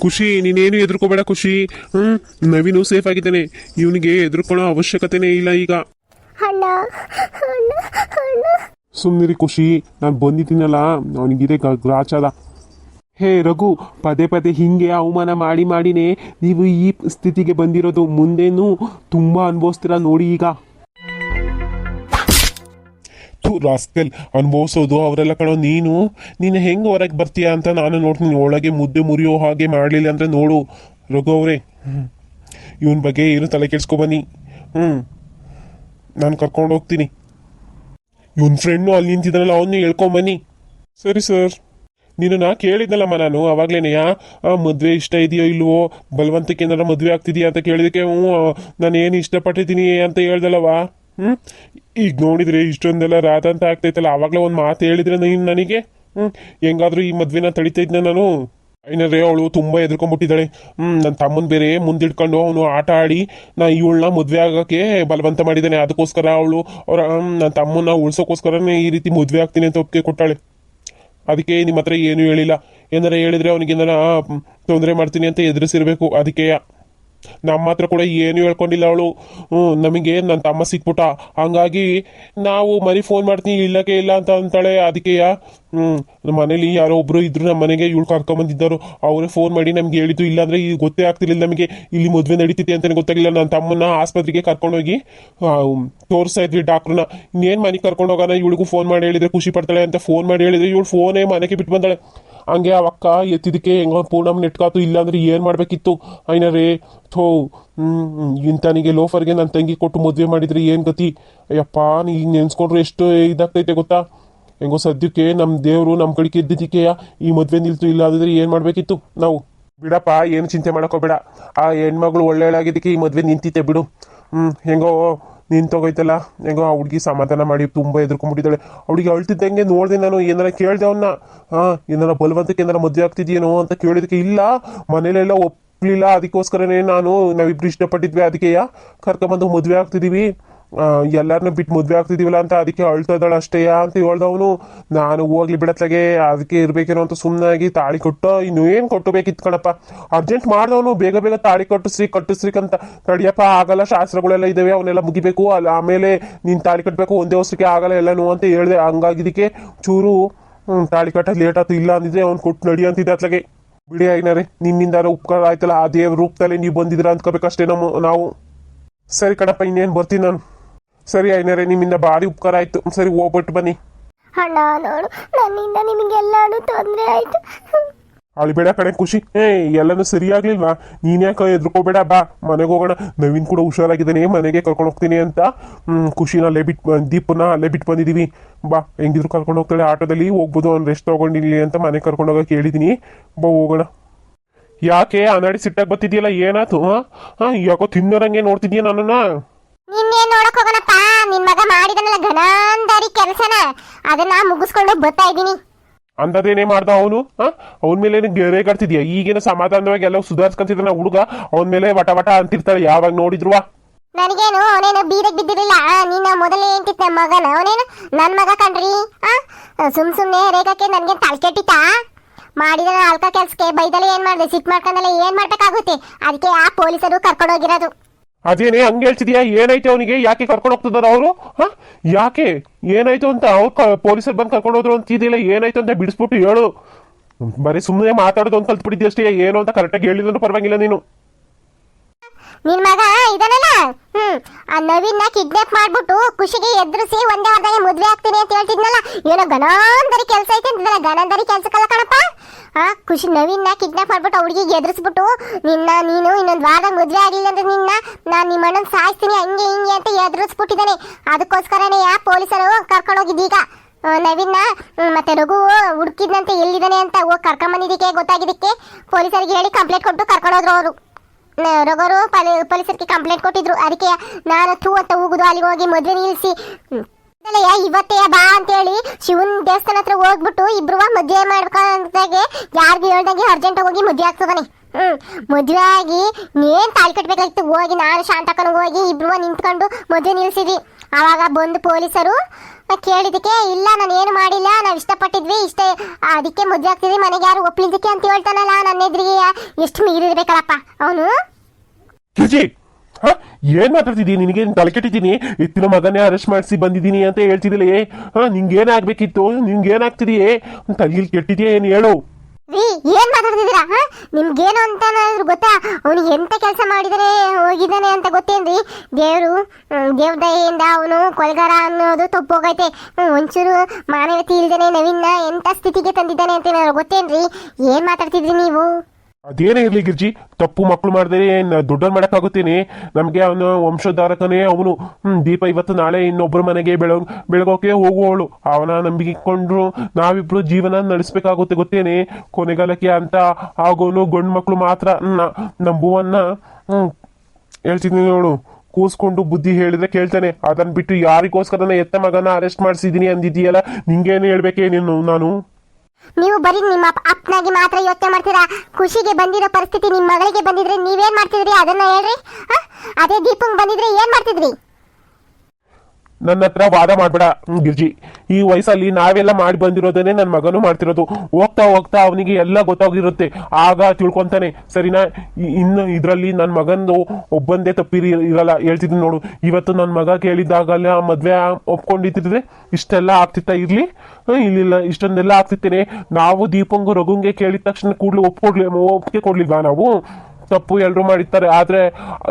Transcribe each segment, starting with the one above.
ಖುಷಿ ನೀನೇನು ಎದುರ್ಕೋಬೇಡ ಖುಷಿ? ಹ್ಮ್? ನವೀನು ಸೇಫ್ ಆಗಿದ್ದಾನೆ. ಇವನಿಗೆ ಎದುರ್ಕೊಳ್ಳೋ ಅವಶ್ಯಕತೆನೇ ಇಲ್ಲ ಈಗ. ಅಣ್ಣ ಅಣ್ಣ ಅಣ್ಣ. ಸುಮ್ಮನಿರಿ ಖುಷಿ ನಾನು ಬಂದಿದ್ದೀನಲ್ಲ. ಅವನಿಗಿದೆ ಗ್ರಾಚಾರ. ಹೇ ರಘು ಪದೇ ಪದೇ ಹಿಂಗೆ ಅವಮಾನ ಮಾಡಿ ಮಾಡಿನೇ ನೀವು ಈ ಸ್ಥಿತಿಗೆ ಬಂದಿರೋದು ಮುಂದೇನು ತುಂಬಾ ಅನುಭವಿಸ್ತೀರ ನೋಡಿ ಈಗ. ಥು ರಾಸ್ಕಲ್, ಅನುಭವಿಸೋದು ಅವರೆಲ್ಲ ಕಣೋ, ನೀನು ನೀನು ಹೆಂಗೆ ಹೊರಗೆ ಬರ್ತೀಯಾ ಅಂತ ನಾನು ನೋಡ್ತೀನಿ. ಒಳಗೆ ಮುದ್ದೆ ಮುರಿಯೋ ಹಾಗೆ ಮಾಡಲಿಲ್ಲ ಅಂದರೆ ನೋಡು, ರಘು ಅವರೇ. ಇವನ ಬಗ್ಗೆ ಏನು ತಲೆ ಕೆಡ್ಸ್ಕೊ ಬನ್ನಿ. ಹ್ಞೂ ನಾನು ಕರ್ಕೊಂಡು ಹೋಗ್ತೀನಿ. ಇವನ್ ಫ್ರೆಂಡು ಅಲ್ಲಿ ನಿಂತಿದ್ದಾನಲ್ಲ ಅವನು ಹೇಳ್ಕೊಂಬನ್ನಿ ಸರಿ ಸರ್. ನೀನು ನಾ ಕೇಳಿದ್ನಲ್ಲಮ್ಮ ನಾನು ಅವಾಗ್ಲೇನೆಯಾ ಮದುವೆ ಇಷ್ಟ ಇದೆಯೋ ಇಲ್ಲವೋ ಬಲವಂತಕ್ಕೆ ಏನಾರ ಮದುವೆ ಆಗ್ತಿದೆಯಾ ಅಂತ ಕೇಳಿದಕ್ಕೆ ಹ್ಞೂ, ನಾನು ಏನು ಇಷ್ಟಪಟ್ಟಿದ್ದೀನಿ ಅಂತ ಹೇಳ್ದಲ್ಲವಾ? ಹ್ಞೂ ಈಗ ನೋಡಿದ್ರೆ ಇಷ್ಟೊಂದೆಲ್ಲ ರಾತ ಅಂತ ಆಗ್ತೈತಲ್ಲ ಆವಾಗಲೇ ಒಂದು ಮಾತು ಹೇಳಿದ್ರೆ ನೀನು ನನಗೆ? ಹ್ಞೂ ಹೆಂಗಾದ್ರೂ ಈ ಮದುವೆನ ತಡಿತಾ ಇದ್ನ ನಾನು? ಏನಾದ್ರೆ ಅವಳು ತುಂಬ ಎದ್ಕೊಂಡ್ಬಿಟ್ಟಿದ್ದಾಳೆ ಹ್ಞೂ ನನ್ನ ತಮ್ಮನ ಬೇರೆ ಮುಂದಿಟ್ಕೊಂಡು ಅವನು ಆಟ ಆಡಿ ನಾ ಇವಳನ್ನ ಮದುವೆ ಆಗೋಕ್ಕೆ ಬಲವಂತ ಮಾಡಿದ್ದಾನೆ. ಅದಕ್ಕೋಸ್ಕರ ಅವಳು ಅವರ ನನ್ನ ತಮ್ಮನ್ನ ಉಳ್ಸೋಕ್ಕೋಸ್ಕರನೇ ಈ ರೀತಿ ಮದುವೆ ಆಗ್ತೀನಿ ಅಂತ ಒಪ್ಪಿಗೆ ಕೊಟ್ಟಾಳೆ. ಅದಕ್ಕೆ ನಿಮ್ಮ ಹತ್ರ ಏನು ಹೇಳಿಲ್ಲ. ಏನಾರ ಹೇಳಿದ್ರೆ ಅವನಿಗೆ ಏನಾರ ತೊಂದರೆ ಮಾಡ್ತೀನಿ ಅಂತ ಎದುರಿಸಿರ್ಬೇಕು. ಅದಕ್ಕೆ ನಮ್ಮ ಹತ್ರ ಕೂಡ ಏನು ಹೇಳ್ಕೊಂಡಿಲ್ಲ ಅವಳು. ನಮಗೆ ನನ್ನ ತಮ್ಮ ಸಿಕ್ಬಿಟ್ಟ. ಹಂಗಾಗಿ ನಾವು ಮರಿ ಫೋನ್ ಮಾಡ್ತೀನಿ, ಇಲ್ಲಕ್ಕೆ ಇಲ್ಲ ಅಂತ ಅಂತಾಳೆ ಅದಕ್ಕೆ ಹ್ಞೂ ನಮ್ಮ ಮನೇಲಿ ಯಾರೋ ಒಬ್ರು ಇದ್ರು ನಮ್ಮ ಮನೆಗೆ, ಇವಳು ಕರ್ಕೊಂಬಂದಿದ್ದರು ಅವರೇ ಫೋನ್ ಮಾಡಿ ನಮ್ಗೆ ಹೇಳಿದ್ದು, ಇಲ್ಲಾಂದರೆ ಈಗ ಗೊತ್ತೇ ಆಗ್ತಿರ್ಲಿಲ್ಲ ನಮಗೆ. ಇಲ್ಲಿ ಮದುವೆ ನಡೀತಿದೆ ಅಂತಲೇ ಗೊತ್ತಾಗಿಲ್ಲ ನನ್ನ ತಮ್ಮನ್ನ ಆಸ್ಪತ್ರೆಗೆ ಕರ್ಕೊಂಡೋಗಿ ತೋರಿಸ್ತಾ ಇದ್ವಿ ಡಾಕ್ಟ್ರನ್ನ. ಇನ್ನೇನು ಮನೆಗೆ ಕರ್ಕೊಂಡು ಹೋಗೋಣ? ಇವಳಿಗೂ ಫೋನ್ ಮಾಡಿ ಹೇಳಿದ್ರೆ ಖುಷಿ ಪಡ್ತಾಳೆ ಅಂತ ಫೋನ್ ಮಾಡಿ ಹೇಳಿದ್ರೆ ಇವಳು ಫೋನೇ ಮನೆಗೆ ಬಿಟ್ಟು ಬಂದಾಳೆ. ಹಂಗೆ ಆ ಅಕ್ಕ ಎತ್ತಿದಕ್ಕೆ ಹೆಂಗೋ ಪೂರ್ಣಮ್ ನೆಟ್ಕಾತು ಇಲ್ಲಾಂದ್ರೆ ಏನು ಮಾಡಬೇಕಿತ್ತು? ಐನರೇ ಥೋ ಇಂಥನಿಗೆ ಲೋಫರ್ಗೆ ನನ್ನ ತಂಗಿ ಕೊಟ್ಟು ಮದುವೆ ಮಾಡಿದ್ರೆ ಏನು ಗತಿ? ಅಯ್ಯಪ್ಪ, ನೀ ನೆನ್ಸ್ಕೊಂಡ್ರೆ ಎಷ್ಟು ಇದಾಗ್ತೈತೆ ಗೊತ್ತಾ? ಹೆಂಗೋ ಸದ್ಯಕ್ಕೆ ನಮ್ಮ ದೇವರು ನಮ್ಮ ಕಡೆಗೆ ಇದ್ದಿದ್ದಕ್ಕೆ ಈ ಮದುವೆ ನಿಲ್ತು ಇಲ್ಲಾಂದ್ರೆ ಏನು ಮಾಡಬೇಕಿತ್ತು? ನಾವು, ಬಿಡಪ್ಪ, ಏನು ಚಿಂತೆ ಮಾಡೋಕೋಬೇಡ ಆ ಹೆಣ್ಮಗಳು ಒಳ್ಳೆಯಳಾಗಿದ್ದಕ್ಕೆ ಈ ಮದುವೆ ನಿಂತಿತ್ತೆ ಬಿಡು. ಹ್ಞೂ ಹೆಂಗೋ ನಿಂತೋಗೈತಲ್ಲ? ಹೆಂಗೋ ಆ ಹುಡುಗಿ ಸಮಾಧಾನ ಮಾಡಿ ತುಂಬ ಎದುರ್ಕೊಂಡ್ಬಿಟ್ಟಿದ್ದಾಳೆ ಅವಳಿಗೆ ಅಳ್ತಿದ್ದಂಗೆ ನೋಡಿದೆ ನಾನು, ಏನಾರ ಕೇಳಿದೆ ಅವನ್ನ ಹಾಂ, ಏನಾರ ಬಲವಂತಕ್ಕೆ ಏನಾರ ಮದುವೆ ಆಗ್ತಿದ್ಯೇನೋ ಅಂತ ಕೇಳಿದಕ್ಕೆ ಇಲ್ಲ. ಮನೇಲೆಲ್ಲ ಒಪ್ಪಲಿಲ್ಲ ಅದಕ್ಕೋಸ್ಕರನೇ ನಾನು, ನಾವಿಬ್ರು ಇಷ್ಟಪಟ್ಟಿದ್ವಿ, ಅದಕ್ಕೆ ಕರ್ಕೊಂಬಂದು ಮದುವೆ ಆಗ್ತಿದ್ದೀವಿ ಎಲ್ಲರನ್ನೂ ಬಿಟ್ಟು ಮದುವೆ ಆಗ್ತಿದ್ದೀವಲ್ಲ ಅಂತ ಅದಕ್ಕೆ ಅಳ್ತಾ ಇದ್ದಾಳೆ ಅಷ್ಟೇ ಅಂತ ಹೇಳ್ದವನು, ನಾನು ಹೋಗ್ಲಿ ಬಿಡತ್ಲಾಗೆ, ಅದಕ್ಕೆ ಇರ್ಬೇಕೇನೋ ಅಂತ ಸುಮ್ಮನಾಗಿ ತಾಳಿ ಕೊಟ್ಟು, ಇನ್ನು ಏನು ಕೊಟ್ಟಬೇಕಿತ್ತು ಕಣಪ್ಪ. ಅರ್ಜೆಂಟ್ ಮಾಡ್ದವನು, ಬೇಗ ಬೇಗ ತಾಳಿ ಕಟ್ಟಿಸ್ರಿ ಅಂತ ನಡಿಯಪ್ಪ, ಆಗಲ್ಲ, ಶಾಸ್ತ್ರಗಳೆಲ್ಲ ಇದಾವೆ, ಅವನ್ನೆಲ್ಲ ಮುಗಿಬೇಕು. ಅಲ್ಲ ಆಮೇಲೆ ನೀನು ತಾಳಿ ಕಟ್ಟಬೇಕು ಒಂದೇ ವರ್ಷಕ್ಕೆ ಆಗಲ್ಲ ಎಲ್ಲನೂ ಅಂತ ಹೇಳಿದೆ. ಹಂಗಾಗಿದ್ದಕ್ಕೆ ಚೂರು ತಾಳಿ ಕಟ್ಟೋದು ಲೇಟ್ ಆಯ್ತು ಇಲ್ಲ ಅಂದಿದ್ರೆ ಅವ್ನು ಕೊಟ್ಟು ನಡಿ ಅಂತಿದ್ದೆ ಅತ್ಲಾಗೆ. ಬಿಡಿ ಆಗಿನಾರೆ ನಿನ್ನಿಂದ ಉಪಕಾರ ಆಯ್ತಲ್ಲ, ಆ ದೇವ್ರ ರೂಪದಲ್ಲಿ ನೀವು ಬಂದಿದ್ರ ಅಂದ್ಕೋಬೇಕಷ್ಟೇ ನಮ್ಮ ನಾವು. ಸರಿ ಕಣಪ್ಪ, ಇನ್ನೇನು ಬರ್ತೀನಿ ನಾನು. ಸರಿ ಐನರೇ ನಿಮ್ಮಿಂದ ಭಾರಿ ಉಪಕಾರ ಆಯ್ತು. ಸರಿ ಹೋಗ್ಬಿಟ್ಟು ಬನ್ನಿ. ಅಣ್ಣ ನೋಡು ನನ್ನಿಂದ ನಿಮಗೆಲ್ಲಾನು ತೊಂದರೆ ಆಯ್ತು. ಅಳಿಬೇಡ ಕಣೆ ಖುಷಿ. ಏ ಎಲ್ಲನೂ ಸರಿಯಾಗ್ಲಿಲ್ವಾ? ನೀನ್ ಯಾಕೆ ಎದ್ರುಕೋಬೇಡ ಬಾ ಮನೆಗೆ ಹೋಗೋಣ. ನವೀನ್ ಕೂಡ ಹುಷಾರಾಗಿದ್ದಾನೆ ಮನೆಗೆ ಕರ್ಕೊಂಡು ಹೋಗ್ತೀನಿ ಅಂತ. ಹ್ಮ್ ಖುಷಿನ ಅಲ್ಲೇ ಬಿಟ್ಟು ದೀಪನ ಅಲ್ಲೇ ಬಿಟ್ಟು ಬಂದಿದೀವಿ. ಬಾ ಹೆಂಗಿದ್ರು ಕರ್ಕೊಂಡು ಹೋಗ್ತಾಳೆ ಆಟೋದಲ್ಲಿ. ಹೋಗ್ಬೋದು ಅವ್ನು ರೆಸ್ಟ್ ತಗೊಂಡಿಲ್ಲ ಅಂತ ಮನೆಗೆ ಕರ್ಕೊಂಡು ಹೋಗಕ್ಕೆ ಹೇಳಿದೀನಿ. ಬಾ ಹೋಗೋಣ. ಯಾಕೆ ಅನಾಡಿ ಸಿಟ್ಟಾಗಿ ಬರ್ತಿದ್ಯಲ್ಲ ಏನಾಯ್ತು ಹಾ? ಯಾಕೋ ತಿನ್ನೋರಂಗೆ ನೋಡ್ತಿದ್ಯಾ ನನ್ನ ನೋಡಕ್ ಹೋಗೋಣಪ್ಪ ನಿನ್ ಮಗ ಮಾಡಿದನಲ್ಲ ಘನಾಂಧಾರಿ ಕೆಲಸನ. ಅದನ್ನ ಮುಗಿಸ್ಕೊಂಡು ಬರ್ತಾ ಇದ್ದೀನಿ. ಅಂದದೇನೇ ಮಾಡ್ದ ಅವನು? ಅವನ ಮೇಲೆ ಗೆರೆ ಕಟ್ತಿದ್ಯಾ ಈಗಿನ ಸಮಾಧಾನವಾಗಿ ಎಲ್ಲ ಸುಧಾರಿಸ್ಕೊಂತಿದ್ದಾನ ಹುಡುಗ? ಅವನ ಮೇಲೆ ವಟ ವಟ ಅಂತಿರ್ತಾಳೆ. ಯಾವಾಗ ನೋಡಿದ್ರುವ? ನನಗೇನು ಅವನೇನು ಬೀದಕ್ ಬಿದ್ದಿರಲಿಲ್ಲ. ನಿನ್ನ ಮೊದಲೇ ಎಂತಿತ್ತು ನಮ್ಮ ಮಗನ. ಅವನೇನು ನನ್ನ ಮಗ ಕಣ್ರಿ. ಸುಮ್ ಸುಮ್ನೆ ರೇಗಕ್ಕೆ ನನಗೆ ತಲೆಕೆಟ್ಟಿತಾ ಮಾಡಿದ ಅಲ್ಕ ಕೆಲ್ಸಕ್ಕೆ ಬೈದಲೆ ಏನ್ ಮಾಡಿದೆ? ಸಿಟ್ ಮಾಡ್ಕೊಂಡಲ್ಲ ಏನ್ ಮಾಡ್ಬೇಕಾಗುತ್ತೆ? ಅದಕ್ಕೆ ಆ ಪೊಲೀಸರು ಕರ್ಕೊಂಡೋಗಿರೋದು. ಅದೇನೇ, ಹಂಗೆ ಹೇಳ್ತಿದ್ಯಾ? ಏನಾಯ್ತು ಅವನಿಗೆ? ಯಾಕೆ ಕರ್ಕೊಂಡು ಹೋಗ್ತಿದ್ದಾರೆ ಅವರು? ಹಾ? ಯಾಕೆ? ಏನಾಯ್ತು ಅಂತ ಅವ್ರು ಪೊಲೀಸರು ಬಂದು ಕರ್ಕೊಂಡು ಹೋದ್ರು ಅಂತಿದ್ದಿಲ್ಲ ಏನಾಯ್ತು ಅಂತ ಬಿಡಿಸ್ಬಿಟ್ಟು ಹೇಳು. ಬರೀ ಸುಮ್ಮನೆ ಮಾತಾಡೋದು ಅಂತ ಕಲ್ತ್ಬಿಟ್ಟಿದ್ದೆ ಅಷ್ಟೇ ಏನು ಅಂತ ಕರೆಕ್ಟಾಗಿ ಹೇಳಿದ್ರು ಪರವಾಗಿಲ್ಲ ನೀನು. ನಿನ್ ಮಗ ಇದನಲ್ಲ ಹ್ಮ್. ಆ ನವೀನ್ನ ಕಿಡ್ನಾಪ್ ಮಾಡ್ಬಿಟ್ಟು ಖುಷಿಗೆ ಎದುರಿಸಿ ಒಂದೇ ವಾರದಾಗ ಮದ್ವೆ ಆಗ್ತೀನಿ ಅಂತ ಹೇಳ್ತಿದ್ನಲ್ಲ ಏನೋ ಗನಾಂದರಿ ಕೆಲಸ ಐತೆ ಅಂತಿದ್ದಲ್ಲ ಗನಾಂದರಿ ಕೆಲಸಕ್ಕಲ್ಲ ಕಣಪ್ಪ. ಆ, ಖುಷಿ ನವೀನ್ನ ಕಿಡ್ನಾಪ್ ಮಾಡ್ಬಿಟ್ಟು ಹುಡುಗಿಗೆ ಎದುರಿಸ್ಬಿಟ್ಟು, ನಿನ್ನ, ನೀನು ಇನ್ನೊಂದು ವಾರದಾಗ ಮದ್ವೆ ಆಗಿಲ್ಲ ಅಂದ್ರೆ ನಿನ್ನ, ನಾನು ನಿಮ್ಮ ಅಣ್ಣನ ಸಾಯಿಸ್ತೀನಿ, ಹಂಗೆ ಹಿಂಗೆ ಅಂತ ಎದುರಿಸ್ಬಿಟ್ಟಿದ್ದಾನೆ. ಅದಕ್ಕೋಸ್ಕರನೇ ಯಾ ಪೊಲೀಸರು ಕರ್ಕೊಂಡೋಗಿದ್ದೀಗ ನವೀನ್ನ ಮತ್ತೆ ರಘು ಹುಡುಕಿದ್ನಂತೆ ಎಲ್ಲಿದ್ದಾನೆ ಅಂತ ಹೋಗಿ ಕರ್ಕೊಂಬಂದಿದ್ದಕ್ಕೆ ಗೊತ್ತಾಗಿದ್ದಕ್ಕೆ ಪೊಲೀಸರಿಗೆ ಹೇಳಿ ಕಂಪ್ಲೇಂಟ್ ಕೊಟ್ಟು ಕರ್ಕೊಂಡೋದ್ರು ಅವರು. ರಘುವರು ಪೊಲೀಸರಿಗೆ ಕಂಪ್ಲೇಂಟ್ ಕೊಟ್ಟಿದ್ರು. ಅದಕ್ಕೆ ನಾನು ಥೂ ಅಂತ ಹೋಗುದು ಅಲ್ಲಿಗೆ ಹೋಗಿ ಮದುವೆ ನಿಲ್ಲಿಸಿ ಇವತ್ತೇ ಬಾ ಅಂತೇಳಿ ಶಿವನ್ ದೇವಸ್ಥಾನ ಹತ್ರ ಹೋಗ್ಬಿಟ್ಟು ಇಬ್ರು ಮದುವೆ ಮಾಡ್ಕೊಂಡಾಗೆ ಯಾರಿಗೂ ಹೇಳ್ದಂಗೆ ಅರ್ಜೆಂಟ್ ಹೋಗಿ ಮದುವೆ ಆಗ್ತದಾನೆ. ಹ್ಮ್. ಮದುವೆ ಆಗಿ ಏನ್ ತಾಳಿ ಕಟ್ಬೇಕಾಗಿತ್ತು? ಹೋಗಿ ನಾನು ಶಾಂತಕ್ಕನ ಹೋಗಿ ಇಬ್ರು ನಿಂತ್ಕೊಂಡು ಮದುವೆ ನಿಲ್ಸಿದ್ವಿ. ಆವಾಗ ಬಂದು ಪೊಲೀಸರು ಕೇಳಿದಕ್ಕೆ ಇಲ್ಲ, ನಾನು ಏನು ಮಾಡಿಲ್ಲ, ನಾವು ಇಷ್ಟಪಟ್ಟಿದ್ವಿ, ಇಷ್ಟ ಅದಕ್ಕೆ ಮದುವೆ ಆಗ್ತಿದ್ವಿ ಮನೆಗೆ ಯಾರು ಒಪ್ಲಿದ್ದಕ್ಕೆ ಅಂತ ಹೇಳ್ತಾನಲ್ಲ, ನನ್ನ ಎದುರಿಗೆ. ಎಷ್ಟು ಮೀರಿರ್ಬೇಕಲ್ಲಪ್ಪ. ಅವನು? ಏನ್ ಮಾತಾಡ್ತಿದ್ದೀನಿ ನಿನಗೆ ತಲೆ ಕೆಟ್ಟಿದ್ದೀನಿ. ಇತ್ತಿನ ಮಗನೇ ಅರೆಸ್ಟ್ ಮಾಡಿಸಿ ಬಂದಿದ್ದೀನಿ ಅಂತ ಹೇಳ್ತಿದ್ದಿಲ್ಲ. ಹಾ, ನಿಂಗೇನಾಗ್ಬೇಕಿತ್ತು? ನಿಂಗೇನಾಗ್ತಿದೆಯೇ? ತಲೆಯಲ್ಲಿ ಕೆಟ್ಟಿದೆಯಾ ಏನು ಹೇಳು? ಏನ್ ಮಾತಾಡ್ತಿದ್ದೀರಾ? ನಿಮ್ಗೇನು ಅಂತ ಗೊತ್ತಾ? ಅವನಿಗೆ ಎಂತ ಕೆಲಸ ಮಾಡಿದರೆ ಹೋಗಿದ್ದಾನೆ ಅಂತ ಗೊತ್ತೇನ್ರಿ? ದೇವರು ದೇವ್ರ ದಯೆಯಿಂದ ಅವನು ಕೊಲೆಗಾರ ಅನ್ನೋದು ತಪ್ಪೋಗೈತೆ. ಒಂಚೂರು ಮಾನವತೆ ಇಲ್ದೇನೆ ನವೀನ ಎಂತ ಸ್ಥಿತಿಗೆ ತಂದಿದ್ದಾನೆ ಅಂತ ಗೊತ್ತೇನ್ರಿ? ಏನ್ ಮಾತಾಡ್ತಿದ್ರಿ ನೀವು? ಅದೇನೇ ಇರಲಿ ಗಿರ್ಜಿ, ತಪ್ಪು ಮಕ್ಕಳು ಮಾಡಿದ್ರೆ ದೊಡ್ಡವ್ರು ಮಾಡೋಕ್ಕಾಗುತ್ತೇನೆ. ನಮಗೆ ಅವನು ವಂಶೋದ್ಧಾರಕನೇ ಅವನು. ದೀಪ ಇವತ್ತು ನಾಳೆ ಇನ್ನೊಬ್ಬರ ಮನೆಗೆ ಬೆಳಗ್ ಬೆಳಗೋಕೆ ಹೋಗುವವಳು. ಅವನ ನಂಬಿಕೆ ಇಟ್ಕೊಂಡ್ರು ನಾವಿಬ್ರು ಜೀವನ ನಡೆಸ್ಬೇಕಾಗುತ್ತೆ ಗೊತ್ತೇನೆ. ಕೊನೆಗಾಲಕ್ಕೆ ಅಂತ ಆಗೋನು ಗಂಡು ಮಕ್ಕಳು ಮಾತ್ರ ನಂಬುವನ್ನ ಹೇಳ್ತಿದ್ದೀನಿ ನೋಡು. ಕೂಸ್ಕೊಂಡು ಬುದ್ಧಿ ಹೇಳಿದ್ರೆ ಕೇಳ್ತಾನೆ. ಅದನ್ನ ಬಿಟ್ಟು ಯಾರಿಗೋಸ್ಕರ ಎತ್ತ ಮಗನ ಅರೆಸ್ಟ್ ಮಾಡಿಸಿದೀನಿ ಅಂದಿದೀಯಲ್ಲ ನಿಂಗೇನು ಹೇಳ್ಬೇಕೇ ನೀನು, ನಾನು? ನೀವು ಬರೀ ನಿಮ್ಮ ಅಪ್- ಅಪ್ಪನಾಗಿ ಮಾತ್ರ ಯೋಚನೆ ಮಾಡ್ತೀರಾ? ಖುಷಿಗೆ ಬಂದಿರೋ ಪರಿಸ್ಥಿತಿ ನಿಮ್ಮ ಮಗಳಿಗೆ ಬಂದಿದ್ರೆ ನೀವೇನ್ ಮಾಡ್ತಿದ್ರಿ? ಅದನ್ನ ಹೇಳ್ರಿ? ಅದೇ ದೀಪಂಗ್ ಬಂದಿದ್ರೆ ಏನ್ ಮಾಡ್ತಿದ್ರಿ? ನನ್ನ ಹತ್ರ ವಾದ ಮಾಡ್ಬೇಡ. ಗಿರ್ಜಿ. ಈ ವಯಸ್ಸಲ್ಲಿ ನಾವೆಲ್ಲ ಮಾಡಿ ಬಂದಿರೋದನ್ನೇ ನನ್ನ ಮಗನೂ ಮಾಡ್ತಿರೋದು. ಹೋಗ್ತಾ ಹೋಗ್ತಾ ಅವನಿಗೆ ಎಲ್ಲ ಗೊತ್ತಾಗಿರುತ್ತೆ ಆಗ ತಿಳ್ಕೊಂತಾನೆ, ಸರಿನಾ ಇನ್ನು ಇದರಲ್ಲಿ ನನ್ನ ಮಗಂದು ಒಬ್ಬಂದೇ ತಪ್ಪಿರಿ, ಇರಲ್ಲ. ಹೇಳ್ತಿದ್ದೀನಿ ನೋಡು. ಇವತ್ತು ನನ್ನ ಮಗ ಕೇಳಿದ್ದಾಗಲ್ಲ, ಮದ್ವೆ ಒಪ್ಕೊಂಡಿದ್ರೆ ಇಷ್ಟೆಲ್ಲ ಆಗ್ತಿತ್ತಾ ಇರ್ಲಿ? ಇಲ್ಲಿಲ್ಲ, ಇಷ್ಟೊಂದೆಲ್ಲ ಆಗ್ತಿತ್ತೇನೆ. ನಾವು ದೀಪಂಗು ರಘುಂಗೆ ಕೇಳಿದ ತಕ್ಷಣ ಕೂಡಲೇ ಒಪ್ಕೊಡ್ಲಿ, ಒಪ್ಪಿಗೆ ಕೊಡ್ಲಿಲ್ವಾ ನಾವು? ತಪ್ಪು ಎಲ್ಲರೂ ಮಾಡಿರ್ತಾರೆ. ಆದರೆ,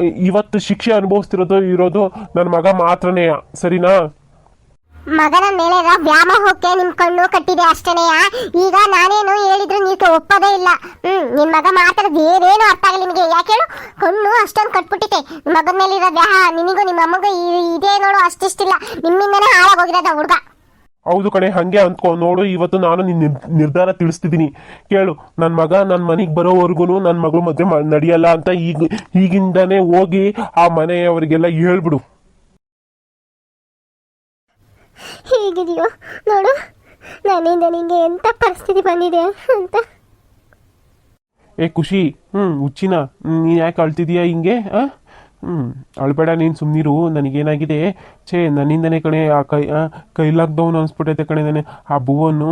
ಇವತ್ತು ಶಿಕ್ಷೆ ಅನುಭವಿಸ್ತಿರೋದು, ಇರೋದು ನನ್ನ ಮಗ ಮಾತ್ರನೇ. ಸರಿನಾ? ಮಗನ ಮೇಲೆ ವ್ಯಾಮೋಹಕ್ಕೆ ನಿಮ್ ಕಣ್ಣು ಕಟ್ಟಿದೆ ಅಷ್ಟೇನೆಯ ಈಗ ನಾನೇನು ಹೇಳಿದ್ರು ನೀವು ಒಪ್ಪದೇ ಇಲ್ಲ. ಹ್ಮ್, ನಿಮ್ ಮಗ ಮಾತಾಡೋದು ಏನೇನು ಅರ್ಥ ಆಗಲಿ ನಿಮಗೆ. ಯಾಕೆ ಹೇಳು? ಕಣ್ಣು ಅಷ್ಟೊಂದು ಕಟ್ಬಿಟ್ಟಿದೆ. ಮಗನ ಮೇಲೆ ಇರೋ ವ್ಯಾಹ, ನಿನಗೂ ನಿಮ್ಮ ಅಮ್ಮಗೂ ಇದೇ ನೋಡು ಅಷ್ಟಿಷ್ಟಿಲ್ಲ. ನಿಮ್ಮಿಂದನೇ ಹಾಳಾಗೋಗಿರೋದ ಹುಡುಗ. ಹೌದು ಕಣೆ ಹಂಗೆ ಅಂದ್ಕೊ ನೋಡು ಇವತ್ತು ನಾನು ನಿನ್ ನಿರ್- ನಿರ್ಧಾರ ತಿಳಿಸ್ತಿದ್ದೀನಿ ಕೇಳು ನನ್ನ ಮಗ ನನ್ನ ಮನೆಗೆ ಬರೋವರೆಗೂ ನನ್ನ ಮಗಳು ಮದುವೆ ನಡೆಯಲ್ಲ ಅಂತ ಈಗ ಈಗಿಂದನೇ ಹೋಗಿ ಆ ಮನೆಯವರಿಗೆಲ್ಲ ಹೇಳ್ಬಿಡು. ಹೇಗಿದೆಯೋ? ನೋಡು ನನ್ನಿಂದ ನಿಂಗೆ ಎಂತ ಪರಿಸ್ಥಿತಿ ಬಂದಿದೆ ಅಂತ. ಏ ಖುಷಿ ಹ್ಮ್ ಹುಚ್ಚಿನ ನೀನ್ ಯಾಕೆ ಅಳ್ತಿದೀಯಾ ಹಿಂಗೆ ಆ? ಹ್ಮ್. ಅಳ್ಬೇಡ ನೀನ್ ಸುಮ್ನಿರು ನನಗೇನಾಗಿದೆ? ಛೇ ನನ್ನಿಂದನೇ ಕಣೆ ಆ ಕೈ ಕೈಲಾಗ್ದವನು ಅನ್ಸ್ಬಿಟ್ಟೈತೆ ಕಣೆ ನಾನೇ. ಆ ಭುವನ್ನು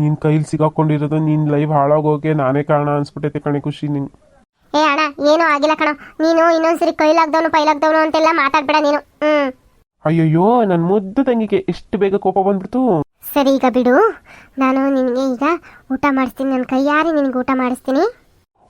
ನಿನ್ನ ಕೈಲಿ ಸಿಗಾಕೊಂಡಿರೋದು ನೀನ್ ಲೈಫ್ ಹಾಳಾಗೋಕೆ ನಾನೇ ಕಾರಣ ಅನ್ಸ್ಬಿಟ್ಟೈತೆ ಕಣೆ ಖುಷಿ ನಿನ್. ಏ ಅಣ್ಣ ಏನೂ ಆಗಿಲ್ಲ ಕಣ. ನೀನು ಇನ್ನೊಂದ್ಸರಿ ಕೈಲಾಗ್ದವನು ಪೈಲಾಗ್ದವನು ಅಂತೆಲ್ಲ ಮಾತಾಡ್ಬೇಡ ನೀನು. ಹ್ಮ್. ಅಯ್ಯಯ್ಯೋ ನನ್ನ ಮುದ್ದು ತಂಗಿಗೆ ಎಷ್ಟು ಬೇಗ ಕೋಪ ಬಂದ್ಬಿಡ್ತು? ಸರಿ ಈಗ ಬಿಡು. ನಾನು ನಿನಗೆ ಈಗ ಊಟ ಮಾಡಿಸ್ತೀನಿ. ನನ್ನ ಕೈಯಾರೆ ನಿನಗೆ ಊಟ ಮಾಡಿಸ್ತೀನಿ.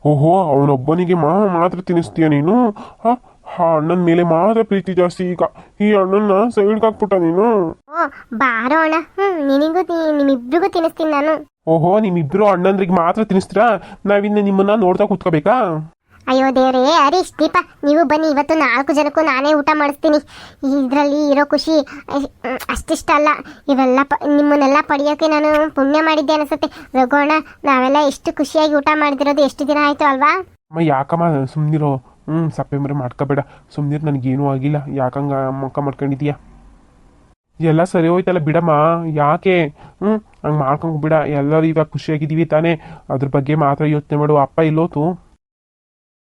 ಓಹೋ ಅವನೊಬ್ಬನಿಗೆ ಮಾ ಮಾತ್ರ ತಿನ್ನಿಸ್ತೀಯ ನೀನು? ಹಾ ಆ ಅಣ್ಣನ ಮೇಲೆ ಮಾತ್ರ ಪ್ರೀತಿ ಜಾಸ್ತಿ ಈಗ. ಈ ಅಣ್ಣನ ಸೈಡ್ಗೆ ಹಾಕ್ಬಿಟ್ಟ ನೀನು? ಓ ಬಾರೋ ಅಣ್ಣ. ಹ್ಮ್ ನಿನಗೂ ತಿ- ನಿಮ್ಮಿಬ್ರಿಗೂ ತಿನ್ನಿಸ್ತೀನಿ ನಾನು. ಓಹೋ ನಿಮ್ಮಿಬ್ರು ಅಣ್ಣಂದ್ರಿಗೆ ಮಾತ್ರ ತಿನ್ನಿಸ್ತೀರಾ? ನಾವಿನ್ನ ನಿಮ್ಮನ್ನ ನೋಡ್ತಾ ಕೂತ್ಕೋಬೇಕಾ? ಅಯ್ಯೋ ದೇವ್ರೇ ಹರೀಶ್ ದೀಪ, ನೀವು ಬನ್ನಿ, ಇವತ್ತು ನಾಲ್ಕು ಜನಕ್ಕೂ ನಾನೇ ಊಟ ಮಾಡಿಸ್ತೀನಿ. ಇದರಲ್ಲಿ ಇರೋ ಖುಷಿ ಅಷ್ಟಿಷ್ಟ ಅಲ್ಲ. ಇವೆಲ್ಲ ಪ, ನಿಮ್ಮನ್ನೆಲ್ಲ ಪಡೆಯೋಕೆ ನಾನು ಪುಣ್ಯ ಮಾಡಿದ್ದೆ ಅನಿಸುತ್ತೆ. ರಘೋಣ ನಾವೆಲ್ಲ ಎಷ್ಟು ಖುಷಿಯಾಗಿ ಊಟ ಮಾಡಿದಿರೋದು ಎಷ್ಟು ದಿನ ಆಯಿತು ಅಲ್ವಾ? ಅಮ್ಮ, ಯಾಕಮ್ಮ ಸುಮ್ಮನಿರೋ ಹ್ಞೂ ಸಪ್ಪೆ ಮಾಡ್ಕೋಬೇಡ. ಸುಮ್ಮನಿರು ನನಗೇನೂ ಆಗಿಲ್ಲ. ಯಾಕಂಗ ಮುಖ ಮಾಡ್ಕೊಂಡಿದ್ಯಾ? ಎಲ್ಲ ಸರಿ ಹೋಯ್ತಲ್ಲ ಬಿಡಮ್ಮ. ಯಾಕೆ? ಹ್ಞೂ ಹಂಗೆ ಮಾಡ್ಕೊಂಡು ಬಿಡ. ಎಲ್ಲರೂ ಇವಾಗ ಖುಷಿಯಾಗಿದ್ದೀವಿ ತಾನೇ. ಅದ್ರ ಬಗ್ಗೆ ಮಾತ್ರ ಯೋಚನೆ ಮಾಡು. ಅಪ್ಪ ಇಲ್ಲೋತು